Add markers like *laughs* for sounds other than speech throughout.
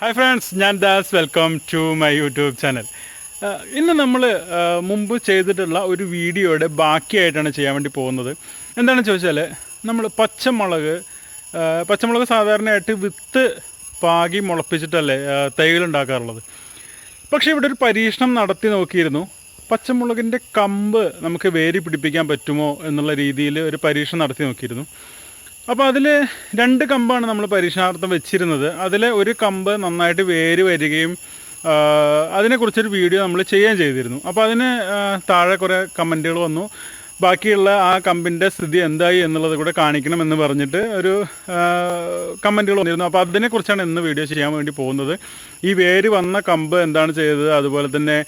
Hi friends ഞാൻ Das. Welcome to my YouTube channel ഇന്ന് നമ്മൾ മുമ്പ് ചെയ്തിട്ടുള്ള ഒരു വീഡിയോയുടെ ബാക്കിയായിട്ടാണ് ചെയ്യാൻ വേണ്ടി പോകുന്നത്. എന്താണെന്ന് ചോദിച്ചാൽ നമ്മൾ പച്ചമുളക് പച്ചമുളക് സാധാരണയായിട്ട് വിത്ത് പാകി മുളപ്പിച്ചിട്ടല്ലേ തൈകളുണ്ടാക്കാറുള്ളത്. പക്ഷേ ഇവിടെ ഒരു പരീക്ഷണം നടത്തി നോക്കിയിരുന്നു. പച്ചമുളകിന്റെ കമ്പ് നമുക്ക് വേരി പിടിപ്പിക്കാൻ പറ്റുമോ എന്നുള്ള രീതിയിൽ ഒരു പരീക്ഷണം നടത്തി നോക്കിയിരുന്നു. അപ്പോൾ അതിൽ രണ്ട് കമ്പാണ് നമ്മൾ പരീക്ഷണാർത്ഥം വെച്ചിരുന്നത്. അതിൽ ഒരു കമ്പ് നന്നായിട്ട് വേര് വരികയും അതിനെക്കുറിച്ചൊരു വീഡിയോ നമ്മൾ ചെയ്യാൻ ചെയ്തിരുന്നു. അപ്പോൾ അതിന് താഴെ കുറേ കമന്റുകൾ വന്നു. ബാക്കിയുള്ള ആ കമ്പിന്റെ സ്ഥിതി എന്തായി എന്നുള്ളത് കൂടെ കാണിക്കണം എന്ന് പറഞ്ഞിട്ട് ഒരു കമന്റുകൾ വന്നിരുന്നു. അപ്പോൾ അതിനെക്കുറിച്ചാണ് ഇന്ന് വീഡിയോ ചെയ്യാൻ വേണ്ടി പോകുന്നത്. ഈ വേര് വന്ന കമ്പ് എന്താണ് ചെയ്തത്? അതുപോലെ തന്നെ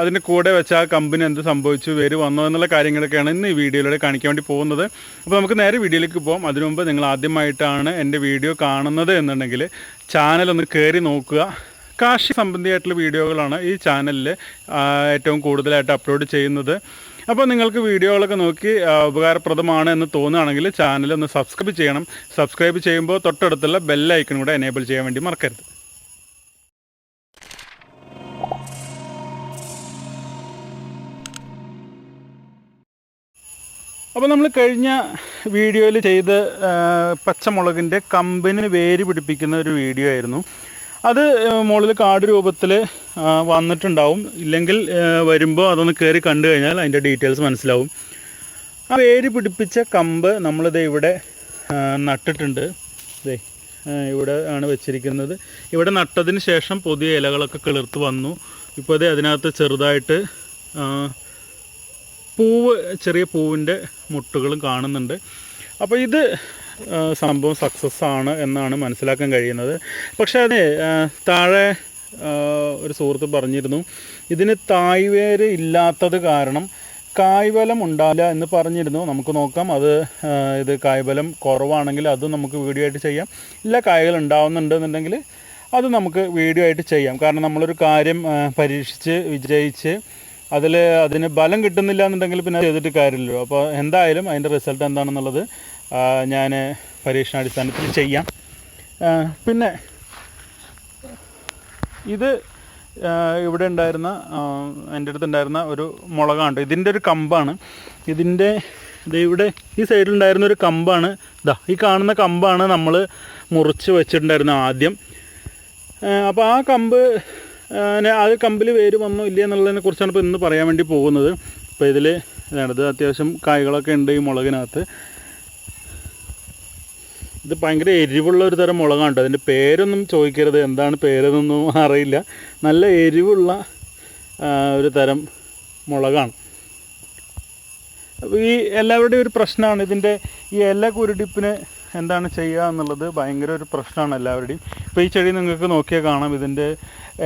അതിന്റെ കൂടെ വെച്ച ആ കമ്പിന് എന്ത് സംഭവിച്ചു? വേര് വന്നോ എന്നുള്ള കാര്യങ്ങളൊക്കെയാണ് ഇന്ന് ഈ വീഡിയോയിലൂടെ കാണിക്കാൻ വേണ്ടി പോകുന്നത്. അപ്പോൾ നമുക്ക് നേരെ വീഡിയോയിലേക്ക് പോകാം അതിനു മുമ്പ് നിങ്ങൾ ആദ്യമായിട്ടാണ് എന്റെ വീഡിയോ കാണുന്നത് എന്നുണ്ടെങ്കിൽ ചാനൽ ഒന്ന് കയറി നോക്കുക. കാർഷിക സംബന്ധിയായിട്ടുള്ള വീഡിയോകളാണ് ഈ ചാനലിൽ ഏറ്റവും കൂടുതലായിട്ട് അപ്ലോഡ് ചെയ്യുന്നത്. അപ്പോൾ നിങ്ങൾക്ക് വീഡിയോകളൊക്കെ നോക്കി ഉപകാരപ്രദമാണ് എന്ന് തോന്നുകയാണെങ്കിൽ ചാനൽ ഒന്ന് സബ്സ്ക്രൈബ് ചെയ്യണം. സബ്സ്ക്രൈബ് ചെയ്യുമ്പോൾ തൊട്ടടുത്തുള്ള ബെല്ലൈക്കൺ കൂടെ എനേബിൾ ചെയ്യാൻ വേണ്ടി മറക്കരുത്. അപ്പോൾ നമ്മൾ കഴിഞ്ഞ വീഡിയോയിൽ വേര് ഒരു വീഡിയോ ആയിരുന്നു. അത് മുകളിൽ കാർഡ് രൂപത്തിൽ വന്നിട്ടുണ്ടാവും. ഇല്ലെങ്കിൽ വരുമ്പോൾ അതൊന്ന് കയറി കണ്ടു കഴിഞ്ഞാൽ അതിന്റെ ഡീറ്റെയിൽസ് മനസ്സിലാവും. ആ വേര് പിടിപ്പിച്ച കമ്പ് നമ്മളിത് ഇവിടെ നട്ടിട്ടുണ്ട്. ആ, ഇവിടെ ആണ് വെച്ചിരിക്കുന്നത്. ഇവിടെ നട്ടതിന് ശേഷം പുതിയ ഇലകളൊക്കെ കിളിർത്ത് വന്നു. ഇപ്പോൾ അത് അതിനകത്ത് ചെറുതായിട്ട് പൂവ് ചെറിയ പൂവിന്റെ മുട്ടുകളും കാണുന്നുണ്ട്. അപ്പോൾ ഇത് സംഭവം സക്സസ് ആണ് എന്നാണ് മനസ്സിലാക്കാൻ കഴിയുന്നത്. പക്ഷേ അത് താഴെ ഒരു സുഹൃത്ത് പറഞ്ഞിരുന്നു ഇതിന് തായ്വേര് ഇല്ലാത്തത് കാരണം കായ്ബലം ഉണ്ടാവില്ല എന്ന് പറഞ്ഞിരുന്നു. നമുക്ക് നോക്കാം അത് ഇത് കായ്ബലം കുറവാണെങ്കിൽ അത് നമുക്ക് വീഡിയോ ആയിട്ട് ചെയ്യാം. ഇല്ല കായകൾ ഉണ്ടാവുന്നുണ്ടെന്നുണ്ടെങ്കിൽ അത് നമുക്ക് വീഡിയോ ആയിട്ട് ചെയ്യാം. കാരണം നമ്മളൊരു കാര്യം പരീക്ഷിച്ച് വിജയിച്ച് അതിൽ അതിന് ബലം കിട്ടുന്നില്ല എന്നുണ്ടെങ്കിൽ പിന്നെ ചെയ്തിട്ട് കാര്യമില്ലല്ലോ. അപ്പോൾ എന്തായാലും അതിന്റെ റിസൾട്ട് എന്താണെന്നുള്ളത് ഞാൻ പരീക്ഷണാടിസ്ഥാനത്തിൽ ചെയ്യാം. പിന്നെ ഇത് ഇവിടെ ഉണ്ടായിരുന്ന എന്റെ അടുത്തുണ്ടായിരുന്ന ഒരു മുളകാണ് ഇതിന്റെ ഒരു കമ്പാണ്. ഇതിന്റെ ഇത് ഇവിടെ ഈ സൈഡിലുണ്ടായിരുന്ന ഒരു കമ്പാണ്. ഇതാ ഈ കാണുന്ന കമ്പാണ് നമ്മൾ മുറിച്ച് വെച്ചിട്ടുണ്ടായിരുന്നത് ആദ്യം. അപ്പോൾ ആ കമ്പ് ആ, കമ്പിൽ വേര് വന്നോ ഇല്ല എന്നുള്ളതിനെ കുറിച്ചാണ് ഇപ്പോൾ ഇന്ന് പറയാൻ വേണ്ടി പോകുന്നത്. അപ്പോൾ ഇതിൽ ഇതാണ് ഇത് അത്യാവശ്യം കായ്കളൊക്കെ ഉണ്ട് ഈ മുളകിനകത്ത്. ഇത് ഭയങ്കര എരിവുള്ള ഒരു തരം മുളകാണ് കേട്ടോ. അതിന്റെ പേരൊന്നും ചോദിക്കരുത്. എന്താണ് പേരെന്നൊന്നും അറിയില്ല. നല്ല എരിവുള്ള ഒരു തരം മുളകാണ്. ഈ എല്ലാവരുടെയും ഒരു പ്രശ്നമാണ്. ഇതിന്റെ ഈ ഇല കുരുടിപ്പിന് എന്താണ് ചെയ്യുക എന്നുള്ളത് ഭയങ്കര ഒരു പ്രശ്നമാണ് എല്ലാവരുടെയും. ഇപ്പോൾ ഈ ചെടി നിങ്ങൾക്ക് നോക്കിയാൽ കാണാം. ഇതിന്റെ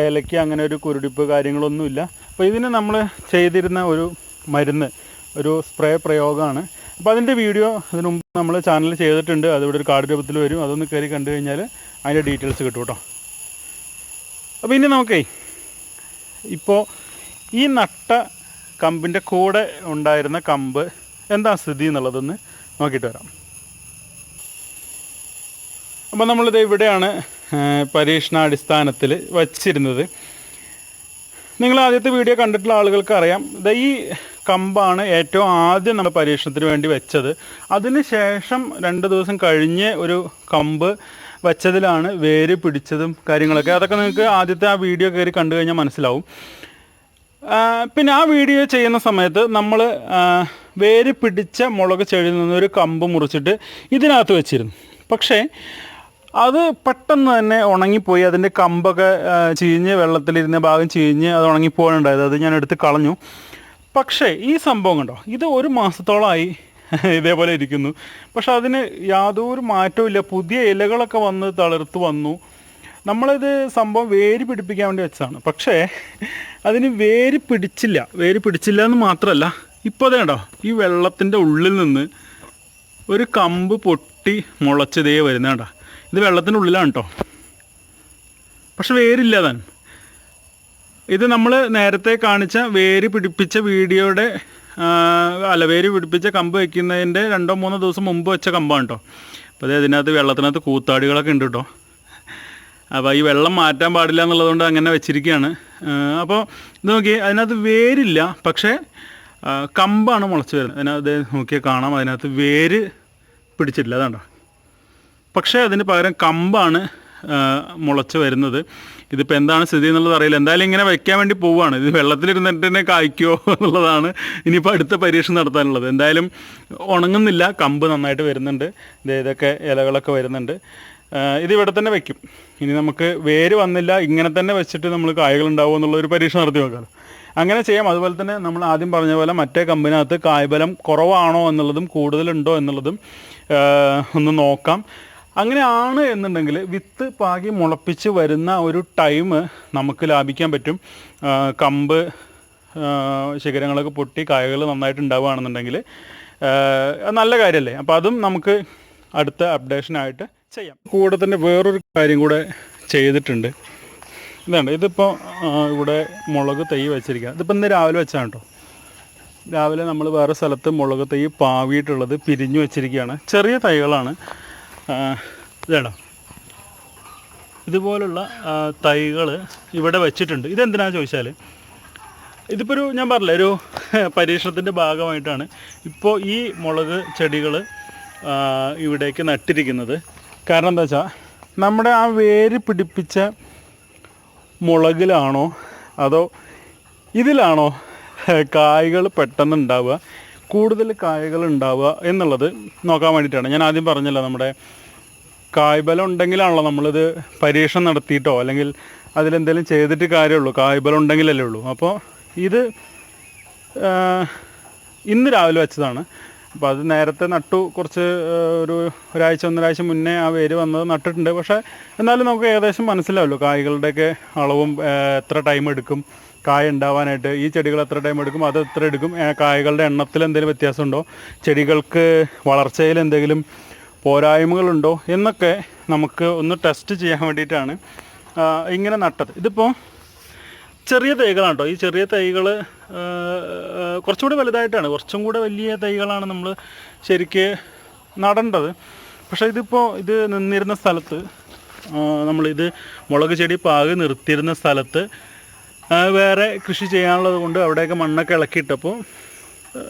ഇലയ്ക്ക് അങ്ങനെ ഒരു കുരുടിപ്പ് കാര്യങ്ങളൊന്നുമില്ല. അപ്പോൾ ഇതിന് നമ്മൾ ചെയ്തിരുന്ന ഒരു മരുന്ന് ഒരു സ്പ്രേ പ്രയോഗമാണ്. അപ്പോൾ അതിന്റെ വീഡിയോ അതിനു മുമ്പ് നമ്മൾ ചാനൽ ചെയ്തിട്ടുണ്ട്. അതിവിടെ ഒരു കാർഡ് രൂപത്തിൽ വരും. അതൊന്ന് കയറി കണ്ടു കഴിഞ്ഞാൽ അതിന്റെ ഡീറ്റെയിൽസ് കിട്ടും കേട്ടോ. അപ്പോൾ ഇനി നമുക്കേ ഇപ്പോൾ ഈ നട്ട കമ്പിന്റെ കൂടെ ഉണ്ടായിരുന്ന കമ്പ് എന്താ സ്ഥിതി എന്നുള്ളതൊന്ന് നോക്കിയിട്ട് വരാം. അപ്പോൾ നമ്മളിത് ഇവിടെയാണ് പരീക്ഷണാടിസ്ഥാനത്തിൽ വച്ചിരുന്നത്. നിങ്ങൾ ആദ്യത്തെ വീഡിയോ കണ്ടിട്ടുള്ള ആളുകൾക്ക് അറിയാം. ഈ കമ്പാണ് ഏറ്റവും ആദ്യം നമ്മൾ പരീക്ഷണത്തിന് വേണ്ടി വെച്ചത്. അതിന് ശേഷം രണ്ട് ദിവസം കഴിഞ്ഞ് ഒരു കമ്പ് വെച്ചതിലാണ് വേര് പിടിച്ചതും കാര്യങ്ങളൊക്കെ. അതൊക്കെ നിങ്ങൾക്ക് ആദ്യത്തെ ആ വീഡിയോ കയറി കണ്ടു കഴിഞ്ഞാൽ മനസ്സിലാവും. പിന്നെ ആ വീഡിയോ ചെയ്യുന്ന സമയത്ത് നമ്മൾ വേര് പിടിച്ച മുളക് ചെടിയിൽ നിന്നൊരു കമ്പ് മുറിച്ചിട്ട് ഇതിനകത്ത് വെച്ചിരുന്നു. പക്ഷേ അത് പെട്ടെന്ന് തന്നെ ഉണങ്ങിപ്പോയി. അതിന്റെ കമ്പൊക്കെ ചീഞ്ഞ് വെള്ളത്തിലിരുന്ന ഭാഗം ചീഞ്ഞ് അത് ഉണങ്ങിപ്പോകാനുണ്ടായത്. അത് ഞാൻ എടുത്ത് കളഞ്ഞു. പക്ഷേ ഈ സംഭവം കണ്ടോ? ഇത് ഒരു മാസത്തോളമായി *laughs* ഇതേപോലെ ഇരിക്കുന്നു. പക്ഷെ അതിന് യാതൊരു മാറ്റവും പുതിയ ഇലകളൊക്കെ വന്ന് തളിർത്ത് വന്നു. നമ്മളിത് സംഭവം വേര് പിടിപ്പിക്കാൻ വേണ്ടി വെച്ചതാണ്. പക്ഷേ അതിന് വേര് പിടിച്ചില്ല. വേര് പിടിച്ചില്ല എന്ന് മാത്രമല്ല ഇപ്പോൾ അതേ കണ്ടോ? ഈ വെള്ളത്തിന്റെ ഉള്ളിൽ നിന്ന് ഒരു കമ്പ് പൊട്ടി മുളച്ചതേ വരുന്ന കണ്ടോ? ഇത് വെള്ളത്തിന്റെ ഉള്ളിലാണ് കേട്ടോ. പക്ഷെ വേരില്ല താൻ. ഇത് നമ്മൾ നേരത്തെ കാണിച്ച വേര് പിടിപ്പിച്ച വീഡിയോയുടെ അല്ല വേര് പിടിപ്പിച്ച കമ്പ് വയ്ക്കുന്നതിന്റെ രണ്ടോ മൂന്നോ ദിവസം മുമ്പ് വെച്ച കമ്പാണ് കേട്ടോ അപ്പോൾ അത് ഇതിനകത്ത് വെള്ളത്തിനകത്ത് കൂത്താടികളൊക്കെ ഉണ്ട് കേട്ടോ അപ്പോൾ ഈ വെള്ളം മാറ്റാൻ പാടില്ല എന്നുള്ളതുകൊണ്ട് അങ്ങനെ വെച്ചിരിക്കുകയാണ് അപ്പോൾ ഇത് നോക്കി അതിനകത്ത് വേരില്ല പക്ഷേ കമ്പാണ് മുളച്ച് വരുന്നത്. അതിനകത്ത് നോക്കിയാൽ കാണാം അതിനകത്ത് വേര് പിടിച്ചിട്ടില്ല അതാണ്ടോ. പക്ഷേ അതിന് പകരം കമ്പാണ് മുളച്ച് വരുന്നത്. ഇതിപ്പോൾ എന്താണ് സ്ഥിതി എന്നുള്ളത് അറിയില്ല. എന്തായാലും ഇങ്ങനെ വയ്ക്കാൻ വേണ്ടി പോവുകയാണ് ഇത് വെള്ളത്തിലിരുന്നിട്ട് തന്നെ കായ്ക്കുമോ *laughs* എന്നുള്ളതാണ് ഇനിയിപ്പോൾ അടുത്ത പരീക്ഷ നടത്താനുള്ളത്. എന്തായാലും ഉണങ്ങുന്നില്ല. കമ്പ് നന്നായിട്ട് വരുന്നുണ്ട്. ഇതൊക്കെ ഇലകളൊക്കെ വരുന്നുണ്ട്. ഇത് ഇവിടെ തന്നെ വെക്കും. ഇനി നമുക്ക് വേര് വന്നില്ല. ഇങ്ങനെ തന്നെ വെച്ചിട്ട് നമ്മൾ കായകൾ ഉണ്ടാവുമോ എന്നുള്ള ഒരു പരീക്ഷ നടത്തി നോക്കാം അങ്ങനെ ചെയ്യാം. അതുപോലെ തന്നെ നമ്മൾ ആദ്യം പറഞ്ഞ പോലെ മറ്റേ കമ്പിനകത്ത് കായ്ബലം കുറവാണോ എന്നുള്ളതും കൂടുതലുണ്ടോ എന്നുള്ളതും ഒന്ന് നോക്കാം. അങ്ങനെയാണ് എന്നുണ്ടെങ്കിൽ വിത്ത് പാകി മുളപ്പിച്ച് വരുന്ന ഒരു ടൈം നമുക്ക് ലാഭിക്കാൻ പറ്റും. കമ്പ് ശിഖരങ്ങളൊക്കെ പൊട്ടി കായകൾ നന്നായിട്ട് ഉണ്ടാവുകയാണെന്നുണ്ടെങ്കിൽ നല്ല കാര്യമല്ലേ? അപ്പോൾ അതും നമുക്ക് അടുത്ത അപ്ഡേഷനായിട്ട് ചെയ്യാം. കൂടെ തന്നെ വേറൊരു കാര്യം കൂടെ ചെയ്തിട്ടുണ്ട്. ഇതാണ് ഇതിപ്പോൾ ഇവിടെ മുളക് തൈ വെച്ചിരിക്കുക ഇതിപ്പോൾ ഇന്ന് രാവിലെ വെച്ചാണ് കേട്ടോ. രാവിലെ നമ്മൾ വേറെ സ്ഥലത്ത് മുളക് തൈ പാവിയിട്ടുള്ളത് പിരിഞ്ഞു വെച്ചിരിക്കുകയാണ്. ചെറിയ തൈകളാണ്. ഇതാണോ ഇതുപോലുള്ള തൈകൾ ഇവിടെ വെച്ചിട്ടുണ്ട്. ഇതെന്തിനാണെന്ന് ചോദിച്ചാൽ ഇതിപ്പോൾ ഒരു ഞാൻ പറഞ്ഞില്ല ഒരു പരീക്ഷണത്തിന്റെ ഭാഗമായിട്ടാണ് ഇപ്പോൾ ഈ മുളക് ചെടികൾ ഇവിടേക്ക് നട്ടിരിക്കുന്നത്. കാരണം എന്താ വെച്ചാൽ നമ്മുടെ ആ വേര് പിടിപ്പിച്ച മുളകിലാണോ അതോ ഇതിലാണോ കായ്കൾ പെട്ടെന്ന് ഉണ്ടാവുക? കൂടുതൽ കായകൾ ഉണ്ടാവുക എന്നുള്ളത് നോക്കാൻ വേണ്ടിയിട്ടാണ്. ഞാൻ ആദ്യം പറഞ്ഞല്ലോ നമ്മുടെ കായ്ബലം ഉണ്ടെങ്കിലാണല്ലോ നമ്മളിത് പരീക്ഷണം നടത്തിയിട്ടോ അല്ലെങ്കിൽ അതിലെന്തെങ്കിലും ചെയ്തിട്ട് കാര്യമുള്ളൂ. കായ്ബലം ഉണ്ടെങ്കിലല്ലേ ഉള്ളൂ. അപ്പോൾ ഇത് ഇന്ന് രാവിലെ വെച്ചതാണ്. അപ്പോൾ അത് നേരത്തെ നട്ടു കുറച്ച് ഒരു ഒരാഴ്ച ഒന്നരാഴ്ച മുന്നേ ആ വേര് വന്നത് നട്ടിട്ടുണ്ട്. പക്ഷേ എന്നാലും നമുക്ക് ഏകദേശം മനസ്സിലാവല്ലോ കായ്കളുടെയൊക്കെ അളവും എത്ര ടൈം എടുക്കും. കായ ഉണ്ടാവാനായിട്ട് ഈ ചെടികൾ എത്ര ടൈം എടുക്കും? അത് എത്ര എടുക്കും? കായകളുടെ എണ്ണത്തിൽ എന്തെങ്കിലും വ്യത്യാസമുണ്ടോ? ചെടികൾക്ക് വളർച്ചയിൽ എന്തെങ്കിലും പോരായ്മകളുണ്ടോ? എന്നൊക്കെ നമുക്ക് ഒന്ന് ടെസ്റ്റ് ചെയ്യാൻ വേണ്ടിയിട്ടാണ് ഇങ്ങനെ നട്ടത്. ഇതിപ്പോൾ ചെറിയ തൈകളാണ് കേട്ടോ ഈ ചെറിയ തൈകൾ കുറച്ചുകൂടി വലുതായിട്ടാണ്. കുറച്ചും കൂടെ വലിയ തൈകളാണ് നമ്മൾ ശരിക്ക് നടേണ്ടത്. പക്ഷേ ഇതിപ്പോൾ ഇത് നിന്നിരുന്ന സ്ഥലത്ത് നമ്മളിത് മുളക് ചെടി പാകി നിർത്തിയിരുന്ന സ്ഥലത്ത് വേറെ കൃഷി ചെയ്യാനുള്ളത് കൊണ്ട് അവിടെയൊക്കെ മണ്ണൊക്കെ ഇളക്കിയിട്ടപ്പോൾ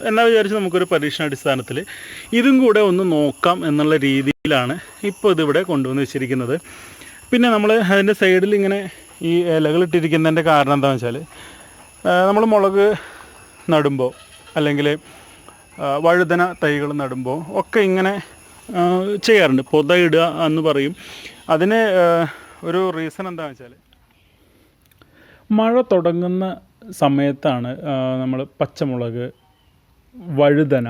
എന്നാ വിചാരിച്ച് നമുക്കൊരു പരീക്ഷണാടിസ്ഥാനത്തിൽ. ഇതും കൂടെ ഒന്ന് നോക്കാം എന്നുള്ള രീതിയിലാണ് ഇപ്പോൾ ഇതിവിടെ കൊണ്ടുവന്ന് വെച്ചിരിക്കുന്നത്. പിന്നെ നമ്മൾ അതിന്റെ സൈഡിൽ ഇങ്ങനെ ഈ ഇലകൾ ഇട്ടിരിക്കുന്നതിന്റെ കാരണം എന്താണെന്ന് വെച്ചാൽ നമ്മൾ മുളക് നടുമ്പോൾ അല്ലെങ്കിൽ വഴുതന തൈകൾ നടുമ്പോൾ ഒക്കെ ഇങ്ങനെ ചെയ്യാറുണ്ട്. പൊതയിടുക എന്ന് പറയും. അതിന് ഒരു റീസൺ എന്താണെന്ന് വെച്ചാൽ മഴ തുടങ്ങുന്ന സമയത്താണ് നമ്മൾ പച്ചമുളക് വഴുതന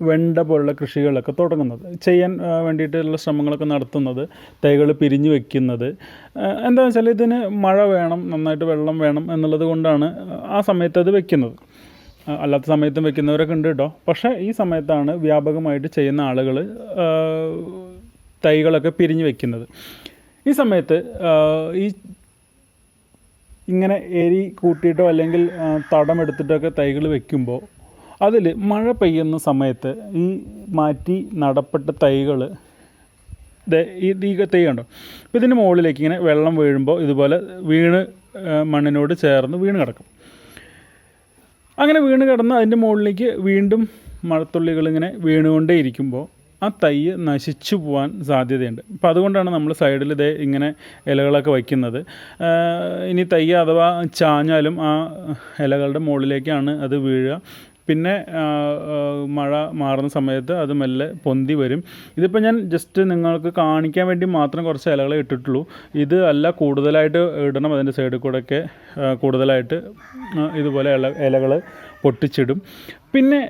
വെണ്ട പോലുള്ള കൃഷികളൊക്കെ തുടങ്ങുന്നത്. ചെയ്യാൻ വേണ്ടിയിട്ടുള്ള ശ്രമങ്ങളൊക്കെ നടത്തുന്നത് തൈകൾ പിരിഞ്ഞു വെക്കുന്നത്. എന്താണെന്ന് വെച്ചാൽ ഇതിന് മഴ വേണം നന്നായിട്ട് വെള്ളം വേണം എന്നുള്ളത് കൊണ്ടാണ് ആ സമയത്ത് അത് വെക്കുന്നത്. അല്ലാത്ത സമയത്തും വെക്കുന്നവരൊക്കെ ഉണ്ട് കേട്ടോ പക്ഷേ ഈ സമയത്താണ് വ്യാപകമായിട്ട് ചെയ്യുന്ന ആളുകൾ തൈകളൊക്കെ പിരിഞ്ഞു വെക്കുന്നത്. ഈ സമയത്ത് ഈ ഇങ്ങനെ എരി കൂട്ടിയിട്ടോ അല്ലെങ്കിൽ തടം എടുത്തിട്ടൊക്കെ തൈകൾ വെക്കുമ്പോൾ അതിൽ മഴ പെയ്യുന്ന സമയത്ത് ഈ മാറ്റി നടപ്പെട്ട തൈകൾ ഈ ഈ തൈ കണ്ടോ? അപ്പോൾ ഇതിന്റെ മുകളിലേക്ക് ഇങ്ങനെ വെള്ളം വീഴുമ്പോൾ ഇതുപോലെ വീണ് മണ്ണിനോട് ചേർന്ന് വീണ് കിടക്കും. അങ്ങനെ വീണ് കിടന്ന് അതിന്റെ മുകളിലേക്ക് വീണ്ടും മഴത്തുള്ളികൾ ഇങ്ങനെ വീണുകൊണ്ടേ ഇരിക്കുമ്പോൾ ആ തൈ നശിച്ചു പോകാൻ സാധ്യതയുണ്ട്. അപ്പോൾ അതുകൊണ്ടാണ് നമ്മൾ സൈഡിൽ ഇതേ ഇങ്ങനെ ഇലകളൊക്കെ വയ്ക്കുന്നത്. ഇനി തൈ അഥവാ ചാഞ്ഞാലും ആ ഇലകളുടെ മുകളിലേക്കാണ് അത് വീഴുക. പിന്നെ മഴ മാറുന്ന സമയത്ത് അത് മെല്ലെ പൊന്തി വരും. ഇതിപ്പോൾ ഞാൻ ജസ്റ്റ് നിങ്ങൾക്ക് കാണിക്കാൻ വേണ്ടി മാത്രം കുറച്ച് ഇലകൾ ഇട്ടിട്ടുള്ളൂ. ഇത് അല്ല കൂടുതലായിട്ട് ഇടണം അതിന്റെ സൈഡിൽ കൂടെയൊക്കെ കൂടുതലായിട്ട് ഇതുപോലെ ഇല ഇലകൾ പൊട്ടിച്ചിടും. പിന്നെ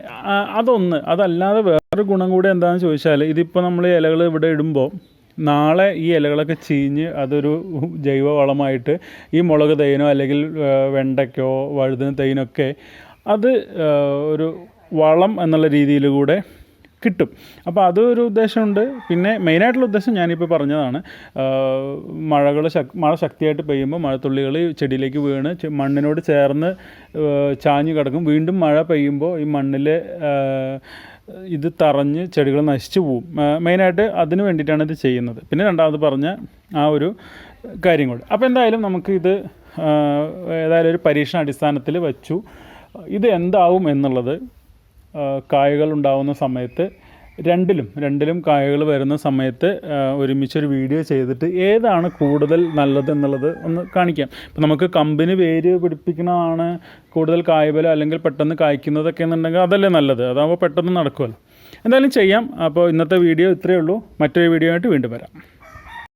അതൊന്ന് അതല്ലാതെ വേറൊരു ഗുണം കൂടി എന്താണെന്ന് ചോദിച്ചാൽ ഇതിപ്പോൾ നമ്മൾ ഇലകൾ ഇവിടെ ഇടുമ്പോൾ നാളെ ഈ ഇലകളൊക്കെ ചീഞ്ഞ് അതൊരു ജൈവ വളമായിട്ട് ഈ മുളക് തൈനോ അല്ലെങ്കിൽ വെണ്ടയ്ക്കോ വഴുതിന തൈനൊക്കെ അത് ഒരു വളം എന്നുള്ള രീതിയിൽ കൂടെ കിട്ടും. അപ്പോൾ അതൊരു ഉദ്ദേശമുണ്ട്. പിന്നെ മെയിനായിട്ടുള്ള ഉദ്ദേശം ഞാനിപ്പോൾ പറഞ്ഞതാണ്. മഴകൾ ശക് മഴ ശക്തിയായിട്ട് പെയ്യുമ്പോൾ മഴത്തുള്ളികൾ ചെടിയിലേക്ക് വീണ് മണ്ണിനോട് ചേർന്ന് ചാഞ്ഞു കിടക്കും. വീണ്ടും മഴ പെയ്യുമ്പോൾ ഈ മണ്ണിൽ ഇത് തറഞ്ഞ് ചെടികൾ നശിച്ചു പോവും. മെയിനായിട്ട് അതിന് വേണ്ടിയിട്ടാണ് ഇത് ചെയ്യുന്നത്. പിന്നെ രണ്ടാമത് പറഞ്ഞ ആ ഒരു കാര്യം കൂടെ. അപ്പോൾ എന്തായാലും നമുക്ക് ഇത് ഏതായാലും ഒരു പരീക്ഷണ അടിസ്ഥാനത്തിൽ വച്ചു. ഇത് എന്താവും എന്നുള്ളത് കായകൾ ഉണ്ടാവുന്ന സമയത്ത് രണ്ടിലും രണ്ടിലും കായകൾ വരുന്ന സമയത്ത് ഒരുമിച്ചൊരു വീഡിയോ ചെയ്തിട്ട് ഏതാണ് കൂടുതൽ നല്ലത് എന്നുള്ളത് ഒന്ന് കാണിക്കാം. ഇപ്പം നമുക്ക് കമ്പനി വേര് പിടിപ്പിക്കുന്നതാണ് കൂടുതൽ കായ്ബലം അല്ലെങ്കിൽ പെട്ടെന്ന് കായ്ക്കുന്നതൊക്കെ എന്നുണ്ടെങ്കിൽ അതല്ലേ നല്ലത്. അതാകുമ്പോൾ പെട്ടെന്ന് നടക്കുമല്ലോ എന്തായാലും ചെയ്യാം. അപ്പോൾ ഇന്നത്തെ വീഡിയോ ഇത്രയേ ഉള്ളൂ. മറ്റൊരു വീഡിയോ ആയിട്ട് വീണ്ടും വരാം.